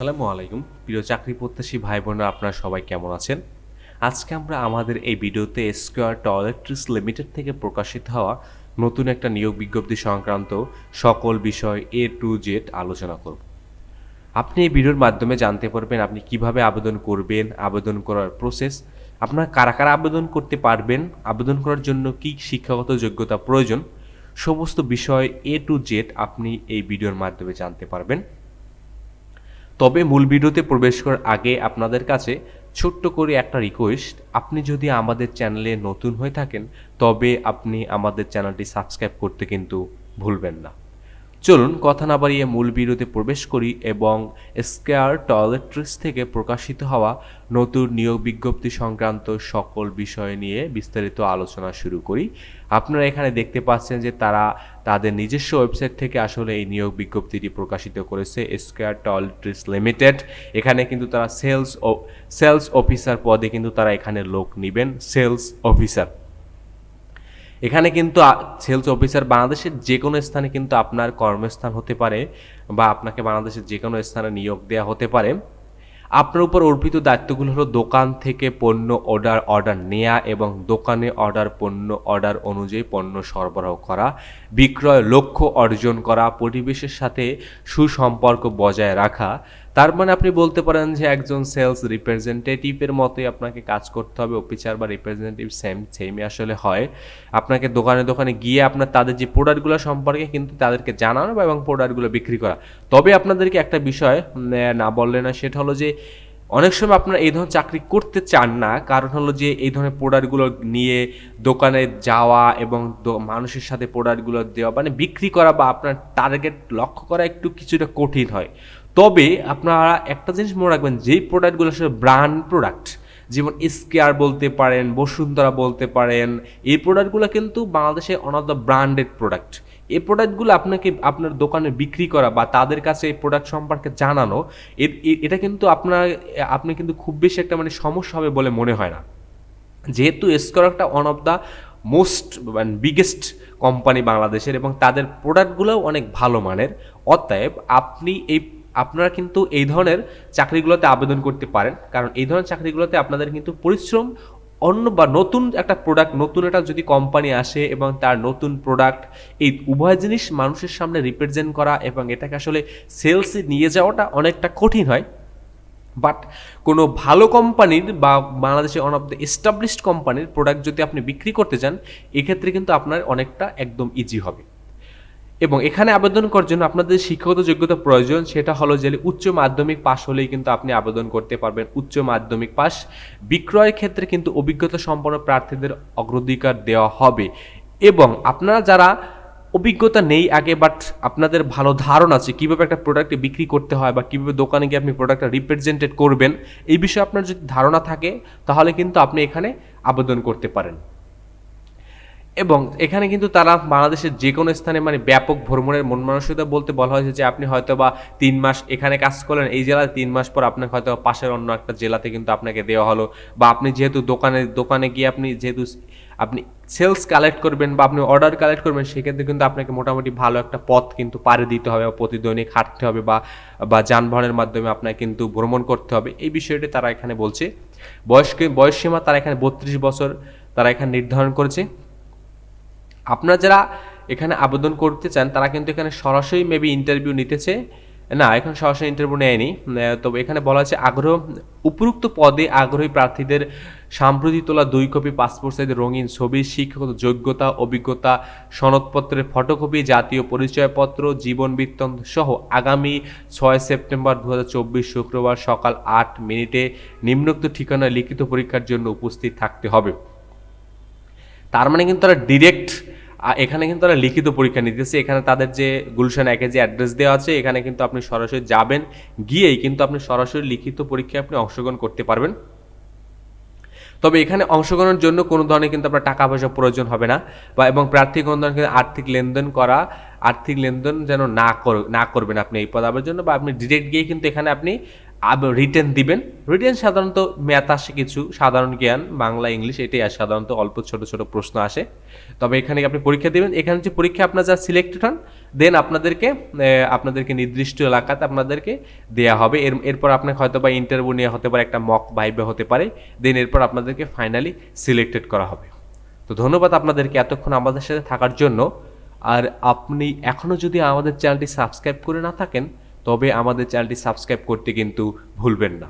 আসসালামু আলাইকুম। প্রিয় চাকরি প্রত্যাশী ভাই বোনেরা আপনারা সবাই কেমন আছেন? আজকে আমরা আমাদের এই ভিডিওতে স্কোয়ার টয়লেট্রিস লিমিটেড থেকে প্রকাশিত হওয়া নতুন একটা নিয়োগ বিজ্ঞপ্তি সংক্রান্ত সকল বিষয় এ টু জেড আলোচনা করব। আপনি এই ভিডিওর মাধ্যমে জানতে পারবেন আপনি কীভাবে আবেদন করবেন, আবেদন করার প্রসেস আপনারা কারা কারা আবেদন করতে পারবেন, আবেদন করার জন্য কি শিক্ষাগত যোগ্যতা প্রয়োজন, সমস্ত বিষয় এ টু জেড আপনি এই ভিডিওর মাধ্যমে জানতে পারবেন। তবে মূল ভিডিওতে প্রবেশ করার আগে আপনাদের কাছে ছোট্ট করে একটা রিকোয়েস্ট আপনি যদি আমাদের চ্যানেলে নতুন হয়ে থাকেন, তবে আপনি আমাদের চ্যানেলটি সাবস্ক্রাইব করতে কিন্তু ভুলবেন না। চলুন কথা না বাড়িয়ে মূল ভিডিওতে প্রবেশ করি এবং স্কেয়ার টয়লেট্রিস থেকে প্রকাশিত হওয়া নতুন নিয়োগ বিজ্ঞপ্তি সংক্রান্ত সকল বিষয় নিয়ে বিস্তারিত আলোচনা শুরু করি। আপনারা এখানে দেখতে পাচ্ছেন যে তারা তাদের নিজস্ব ওয়েবসাইট থেকে আসলে এই নিয়োগ বিজ্ঞপ্তিটি প্রকাশিত করেছে, স্কোয়ার টয়লেট্রিস লিমিটেড। এখানে কিন্তু তারা সেলস সেলস অফিসার পদে কিন্তু তারা এখানে লোক নেবেন, সেলস অফিসার। এখানে কিন্তু সেলস অফিসার বাংলাদেশের যে কোনো স্থানে কিন্তু আপনার কর্মস্থান হতে পারে বা আপনাকে বাংলাদেশের যে কোনো স্থানে নিয়োগ দেওয়া হতে পারে। আপনার উপর অর্পিত দায়িত্বগুলো হলো দোকান থেকে পণ্য অর্ডার অর্ডার নেওয়া এবং দোকানে অর্ডার পণ্য অর্ডার অনুযায়ী পণ্য সরবরাহ করা, বিক্রয় লক্ষ্য অর্জন করা, পরিবেশের সাথে সুসম্পর্ক বজায় রাখা তার মানে আপনি বলতে পারেন যে একজন সেলস রিপ্রেজেন্টেটিভের মতোই আপনাকে কাজ করতে হবে অফিসার বা রিপ্রেজেন্টেটিভ সেম সেমই আসলে হয়। আপনাকে দোকানে দোকানে গিয়ে আপনার তাদের যে প্রোডাক্টগুলো সম্পর্কে কিন্তু তাদেরকে জানানো বা এবং প্রোডাক্টগুলো বিক্রি করা। তবে আপনাদেরকে একটা বিষয় না বললে না, সেটা হলো যে অনেক সময় আপনারা এই ধরনের চাকরি করতে চান না। কারণ হলো যে এই ধরনের প্রোডাক্টগুলো নিয়ে দোকানে যাওয়া এবং মানুষের সাথে প্রোডাক্টগুলো দেওয়া মানে বিক্রি করা বা আপনার টার্গেট লক্ষ্য করা একটু কিছুটা কঠিন হয়। তবে আপনারা একটা জিনিস মনে রাখবেন, যেই প্রোডাক্টগুলো আসলে ব্র্যান্ড প্রোডাক্ট যেমন স্কেয়ার বলতে পারেন, বসুন্ধরা বলতে পারেন, এই প্রোডাক্টগুলো কিন্তু বাংলাদেশে one of the branded product এই প্রোডাক্টগুলো আপনাকে আপনার দোকানে বিক্রি করা বা তাদের কাছে এই প্রোডাক্ট সম্পর্কে জানানো এটা কিন্তু আপনার, আপনি কিন্তু খুব বেশি একটা মানে সমস্যা হবে বলে মনে হয় না। যেহেতু একটা ওয়ান অফ দ্য মোস্ট মানে বিগেস্ট কোম্পানি বাংলাদেশের এবং তাদের প্রোডাক্টগুলোও অনেক ভালো মানের, অতএব আপনি এই আপনারা কিন্তু এই ধরনের চাকরিগুলোতে আবেদন করতে পারেন। কারণ এই ধরনের চাকরিগুলোতে আপনাদের কিন্তু পরিশ্রম অন্য বা নতুন একটা প্রোডাক্ট নতুন একটা যদি কোম্পানি আসে এবং তার নতুন প্রোডাক্ট এই উভয় জিনিস মানুষের সামনে রিপ্রেজেন্ট করা এবং এটাকে আসলে সেলসে নিয়ে যাওয়াটা অনেকটা কঠিন হয়। বাট কোনো ভালো কোম্পানির বা বাংলাদেশে অন অফ দ্য এস্টাবলিশড কোম্পানির প্রোডাক্ট যদি আপনি বিক্রি করতে চান, এক্ষেত্রে কিন্তু আপনার অনেকটা একদম ইজি হবে। এবং এখানে আবেদন করার জন্য আপনাদের শিক্ষাগত যোগ্যতা প্রয়োজন, সেটা হলো যে উচ্চ মাধ্যমিক পাশ হলেই কিন্তু আপনি আবেদন করতে পারবেন। উচ্চ মাধ্যমিক পাশ বিক্রয়ের ক্ষেত্রে কিন্তু অভিজ্ঞতা সম্পন্ন প্রার্থীদের অগ্রাধিকার দেওয়া হবে। এবং আপনারা যারা অভিজ্ঞতা নেই আগে বাট আপনাদের ভালো ধারণা আছে কীভাবে একটা প্রোডাক্ট বিক্রি করতে হয় বা কীভাবে দোকানে গিয়ে আপনি প্রোডাক্টটা রিপ্রেজেন্টেড করবেন, এই বিষয়ে আপনার যদি ধারণা থাকে, তাহলে কিন্তু আপনি এখানে আবেদন করতে পারেন। এবং এখানে কিন্তু তারা বাংলাদেশের যে কোনো স্থানে মানে ব্যাপক ভ্রমণের মন মানসিকতা বলতে বলা হয়েছে যে আপনি হয়তো বা তিন মাস এখানে কাজ করলেন, এই জেলায় তিন মাস পর আপনাকে হয়তো পাশের অন্য একটা জেলাতে কিন্তু আপনাকে দেওয়া হলো। বা আপনি যেহেতু দোকানে দোকানে গিয়ে আপনি যেহেতু আপনি সেলস কালেক্ট করবেন বা আপনি অর্ডার কালেক্ট করবেন, সেক্ষেত্রে কিন্তু আপনাকে মোটামুটি ভালো একটা পথ কিন্তু পাড়ি দিতে হবে প্রতিদৈনিক হাঁটতে হবে বা বা যানবাহনের মাধ্যমে আপনাকে কিন্তু ভ্রমণ করতে হবে। এই বিষয়টি তারা এখানে বলছে। বয়স্ক, বয়সসীমা তারা এখানে বত্রিশ বছর তারা এখানে নির্ধারণ করেছে। আপনারা যারা এখানে আবেদন করতে চান, তারা কিন্তু এখানে সরাসরি মেবি ইন্টারভিউ নিতেছে। না, এখন সরাসরি ইন্টারভিউ নেয়নি। তবে এখানে বলা হচ্ছে আগ্রহ, উপরুক্ত পদে আগ্রহী প্রার্থীদের সাম্প্রতিক তোলা দুই কপি পাসপোর্ট সাইজের রঙিন ছবি, শিক্ষাগত যোগ্যতা, অভিজ্ঞতা, সনদপত্রের ফটোকপি জাতীয় পরিচয়পত্র, জীবন বৃত্তান্ত সহ আগামী ছয় সেপ্টেম্বর দু হাজার চব্বিশ শুক্রবার সকাল আট মিনিটে নিম্নোক্ত ঠিকানায় লিখিত পরীক্ষার জন্য উপস্থিত থাকতে হবে। তার মানে কিন্তু তারা ডিরেক্ট এখানে কিন্তু তারা লিখিত পরীক্ষা নিতেছে। এখানে তাদের যে গুলশান একে যে অ্যাড্রেস দেওয়া আছে, এখানে কিন্তু আপনি সরাসরি যাবেন, গিয়েই কিন্তু আপনি সরাসরি লিখিত পরীক্ষায় আপনি অংশগ্রহণ করতে পারবেন। তবে এখানে অংশগ্রহণের জন্য কোনো ধরনের কিন্তু আপনার টাকা পয়সা প্রয়োজন হবে না বা, এবং প্রার্থী কোনো ধরনের আর্থিক লেনদেন করা, আর্থিক লেনদেন যেন না না করবেন আপনি এই পদাবের জন্য বা আপনি ডিরেক্ট গিয়ে কিন্তু এখানে আপনি রিটেন দিবেন। রিটেন সাধারণত ম্যাথ আসে কিছু, সাধারণ জ্ঞান, বাংলা, ইংলিশ, এটাই আসে। সাধারণত অল্প ছোট ছোট প্রশ্ন আসে। তবে এখানে আপনি পরীক্ষা দিবেন। এখানে যে পরীক্ষা আপনার যা সিলেক্টেড হন দেন আপনাদেরকে আপনাদেরকে নির্দিষ্ট এলাকাতে আপনাদেরকে দেয়া হবে। এর, এরপর আপনাকে হয়তো বা ইন্টারভিউ নিয়ে হতে পারে, একটা মক ভাইবে হতে পারে। দেন এরপর আপনাদেরকে ফাইনালি সিলেক্টেড করা হবে। তো ধন্যবাদ আপনাদেরকে এতক্ষণ আমাদের সাথে থাকার জন্য। আর আপনি এখনও যদি আমাদের চ্যানেলটি সাবস্ক্রাইব করে না থাকেন তবে আমাদের চ্যানেলটি সাবস্ক্রাইব করতে কিন্তু ভুলবেন না।